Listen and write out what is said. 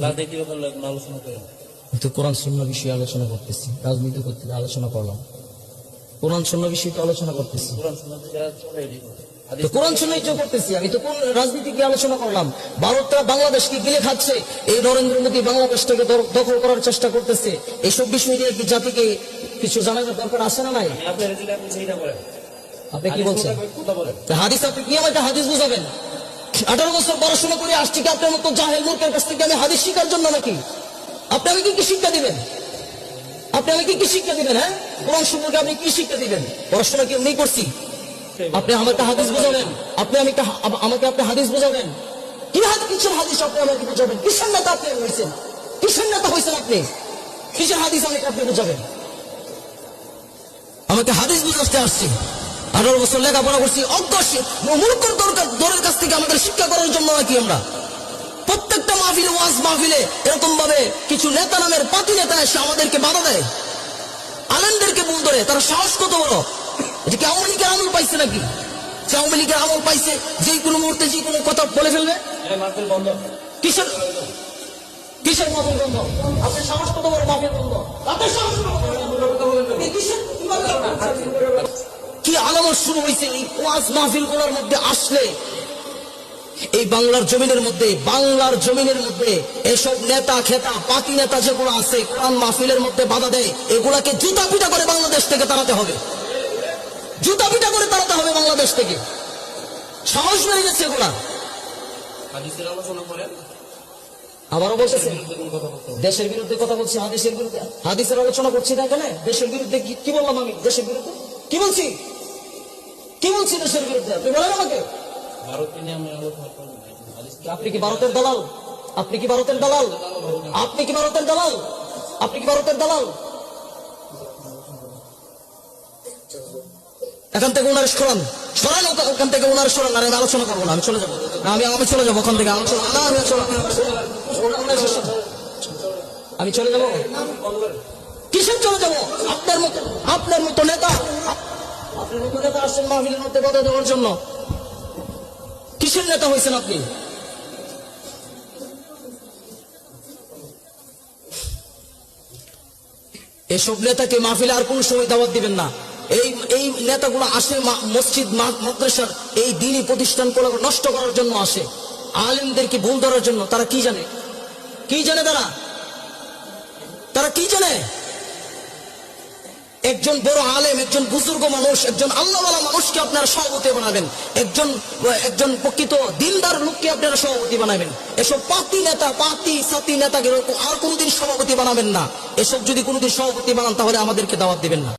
আলোচনা করেন তো কোরআন শূন্য বিষয়ে আলোচনা করতেছি রাজনীতি করতে আলোচনা করলাম। কোরআন শূন্য বিষয়ে তো আলোচনা করতেছি। কোরআন শূন্যই তো করতেছি আমি তো কোন রাজনীতি কি আলোচনা করলাম? ভারতটা বাংলাদেশকে গিলে খাচ্ছে এই নরেন্দ্র মোদী বাংলাদেশটাকে দখল করার চেষ্টা করতেছে। এইসব বিষয় নিয়ে কি জাতিকে কিছু জানানোর দরকার আছে না নাই? আপনি কি বলছেন? হাদিস আপনি কি আমাকে হাদিস বুঝাবেন? আঠারো বছর পড়াশোনা করে আসছি কি আপনার মতো জাহেল মূর্খের কাছ থেকে আমি হাদিস শিখার জন্য নাকি? আপনি আমাকে কি শিক্ষা দিবেন? আপনি আমাকে কি শিক্ষা দিবেন হ্যাঁ? কোরআন সম্পর্কে আপনি কি শিক্ষা দিবেন? পড়াশোনা কি এমনি করছি? আপনি আমাকে হাদিস বোঝাবেন। আপনি আমি আমাকে আপনি হাদিস বোঝাবেন। কি হাত কিসের হাদিস আপনি আমাকে বোঝাবেন? কিসের নেতা আপনি হয়েছেন? কিসের নেতা হয়েছেন আপনি? কিসের হাদিস আমাকে আপনি বোঝাবেন? আমাকে হাদিস বুঝাতে আসছি। আঠারো বছর লেখাপড়া করছি অজ্ঞ মূর্খর দরকার দরের কাছ থেকে আমাদের শিক্ষা করার জন্য নাকি আমরা? প্রত্যেকটা মাহফিলে ওয়াজ মাহফিলে এরকম ভাবে কিছু নেতা নামের পাতি নেতা এসে আমাদেরকে বাধা দেয়। আলেমদেরকে ভুল ধরে তারা সাহস কত বড়? এটা কি আওয়ামী লীগের আমল পাইছে নাকি? যে আওয়ামী লীগের আমল পাইছে যে কোনো মুহূর্তে যে কোনো কথা বলে ফেলবে? কিসের? কিসের মাহফিল বন্ধ? আপনার সাহস কত বড় মাহফিল বন্ধ? আপনার সাহস কত বড়? কিসের? আলামত শুরু হয়েছে এই ওয়াজ মাহফিলগুলোর মধ্যে আসলে। এই বাংলার জমিনের মধ্যে বাংলার জমিনের মধ্যে এসব নেতা খেতা পাতি নেতা যেগুলো আছে কোরআন মাহফিলের মধ্যে বাধা দেয় এগুলাকে জুতা পিটা করে বাংলাদেশ থেকে তাড়াতে হবে। জুতা পিটা করে তাড়াতে হবে বাংলাদেশ থেকে। সাহস বেড়ে যাচ্ছে এগুলা আবারও বলতেছে কোনো। দেশের বিরুদ্ধে কথা বলছি হাদিসের বিরুদ্ধে। হাদিসের আলোচনা করছি না এখানে দেশের বিরুদ্ধে কি বললাম আমি? দেশের বিরুদ্ধে? কি বলছি? কি বলছি দেশের বিরুদ্ধে? আপনি বলেন আমাকে। আপনি কি ভারতের দালাল? আপনি কি ভারতের দালাল? আপনি কি ভারতের দালাল? আপনি কি ভারতের দালাল? এখান থেকে ওনার সরান সরান ওখান থেকে ওনার সরান আর আমি আলোচনা করব না আমি চলে যাব। আমি আমি চলে যাব ওখান থেকে আলোচনা। আমি চলে- আমি চলে যাব। কিসের চলে যাব? আসছেন মাহফিলের মধ্যে কথা দেওয়ার জন্য কিসের নেতা হয়েছেন আপনি? এসব নেতাকে মাহফিলে আর কোন সময় দাওয়াত দিবেন না। এই এই নেতাগুলো আসে মসজিদ মাদ্রাসার এই দিনই প্রতিষ্ঠান নষ্ট করার জন্য আসে। আলেমদেরকে ভুল ধরার জন্য, তারা কি জানে? কি জানে তারা? তারা কি জানে? একজন বড় আলেম, একজন বুজুর্গ মানুষ, একজন আল্লাহওয়ালা মানুষকে আপনারা সভাপতি বানাবেন। একজন একজন প্রকৃত দিনদার লোককে আপনারা সভাপতি বানাবেন। এসব পাতি নেতা, পাতি সাতি নেতাকে আর কোনোদিন সভাপতি বানাবেন না। এসব যদি কোনোদিন সভাপতি বানান, তাহলে আমাদেরকে দাওয়াত দিবেন না।